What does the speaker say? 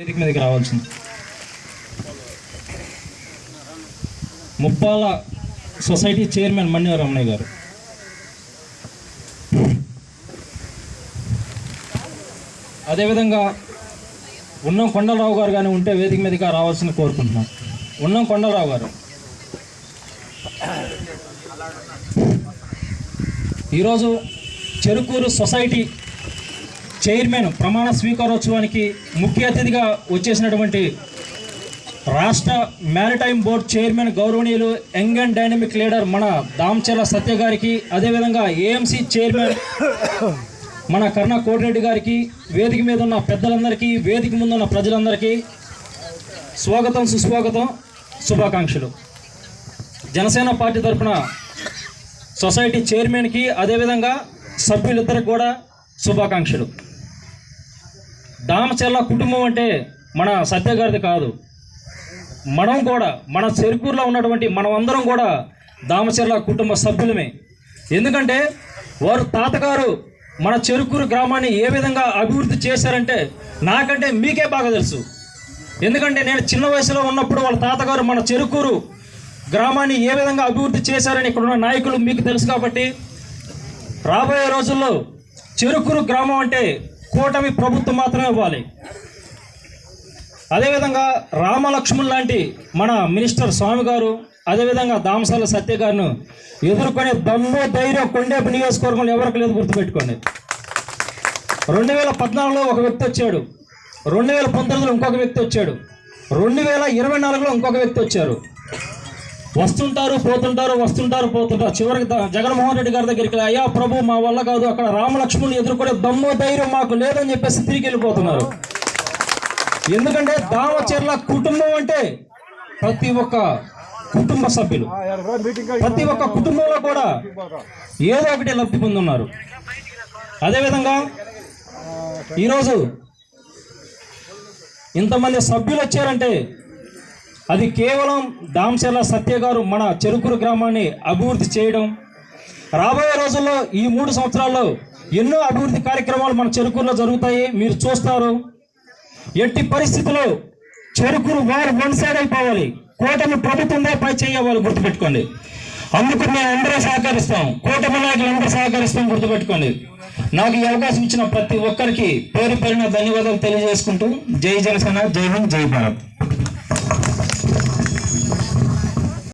వేదిక మీదకి రావాల్సింది. Muppala society chairman Manya Ramanaiah garu. అదేవిధంగా ఉన్నం కొండలరావు గారు కానీ ఉంటే వేదిక మీదకి రావాల్సింది కోరుకుంటున్నాం. ఉన్నం కొండలరావు గారు. ఈరోజు చెరుకూరు సొసైటీ చైర్మన్ ప్రమాణ స్వీకారోత్సవానికి ముఖ్య అతిథిగా వచ్చేసినటువంటి రాష్ట్ర మ్యారిటైమ్ బోర్డ్ చైర్మన్ గౌరవనీయులు యంగ్ అండ్ డైనమిక్ లీడర్ మన దామచర్ల సత్య గారికి అదేవిధంగా ఏఎంసీ చైర్మన్ మన కర్ణ కోటిరెడ్డి గారికి వేదిక మీద ఉన్న పెద్దలందరికీ వేదిక ముందున్న ప్రజలందరికీ స్వాగతం సుస్వాగతం శుభాకాంక్షలు. జనసేన పార్టీ తరఫున సొసైటీ చైర్మన్కి అదేవిధంగా సభ్యులిద్దరికి కూడా శుభాకాంక్షలు. దామచర్ల కుటుంబం అంటే మన సత్య గారిది కాదు. మనం కూడా మన చెరుకూరులో ఉన్నటువంటి మనమందరం కూడా దామచర్ల కుటుంబ సభ్యులమే. ఎందుకంటే వారు తాతగారు మన చెరుకూరు గ్రామాన్ని ఏ విధంగా అభివృద్ధి చేశారంటే నాకంటే మీకే బాగా తెలుసు. ఎందుకంటే నేను చిన్న వయసులో ఉన్నప్పుడు వాళ్ళ తాతగారు మన చెరుకూరు గ్రామాన్ని ఏ విధంగా అభివృద్ధి చేశారని ఇక్కడ ఉన్న నాయకులు మీకు తెలుసు కాబట్టి రాబోయే రోజుల్లో చెరుకూరు గ్రామం అంటే కూటమి ప్రభుత్వం మాత్రమే ఇవ్వాలి. అదేవిధంగా రామలక్ష్మణ్ లాంటి మన మినిస్టర్ స్వామి గారు అదేవిధంగా దామసాల సత్య గారిను ఎదుర్కొనే దమ్ము ధైర్యం కొండేపు నియోజకవర్గంలో ఎవరికి లేదు గుర్తుపెట్టుకోండి. రెండు వేల పద్నాలుగులో ఒక వ్యక్తి వచ్చాడు. రెండు వేల పంతొమ్మిదిలో ఇంకొక వ్యక్తి వచ్చాడు. రెండు వేల ఇరవై నాలుగులో ఇంకొక వ్యక్తి వచ్చారు. వస్తుంటారు పోతుంటారు వస్తుంటారు పోతుంటారు. చివరికి జగన్మోహన్ రెడ్డి గారి దగ్గరికి వెళ్ళి, అయ్యా ప్రభు మా వల్ల కాదు. అక్కడ రామలక్ష్మణులు ఎదుర్కొనే దమ్ము ధైర్యం మాకు లేదని చెప్పేసి తిరిగి వెళ్ళిపోతున్నారు. ఎందుకంటే దామచర్ల కుటుంబం అంటే ప్రతి ఒక్క కుటుంబ సభ్యులు. ప్రతి ఒక్క కుటుంబంలో కూడా ఏదో ఒకటి లబ్ధి పొందున్నారు. అదేవిధంగా ఈరోజు ఇంతమంది సభ్యులు వచ్చారంటే అది కేవలం దామచర్ల సత్య గారు మన చెరుకురు గ్రామాన్ని అభివృద్ధి చేయడం. రాబోయే రోజుల్లో ఈ మూడు సంవత్సరాల్లో ఎన్నో అభివృద్ధి కార్యక్రమాలు మన చెరుకురులో జరుగుతాయి. మీరు చూస్తారు. ఎట్టి పరిస్థితుల్లో చెరుకురు వారు వన్ సైడ్ అయిపోవాలి. కూటమి ప్రభుత్వంలో పై చేయవాలి గుర్తుపెట్టుకోండి. అందుకు మేము అందరూ సహకరిస్తాం. కూటమి నాయకులు అందరూ సహకరిస్తాం గుర్తుపెట్టుకోండి. నాకు ఈ అవకాశం ఇచ్చిన ప్రతి ఒక్కరికి పేరు పేరున ధన్యవాదాలు తెలియజేసుకుంటూ జై జనసేన జై హింద్ జై భారత్.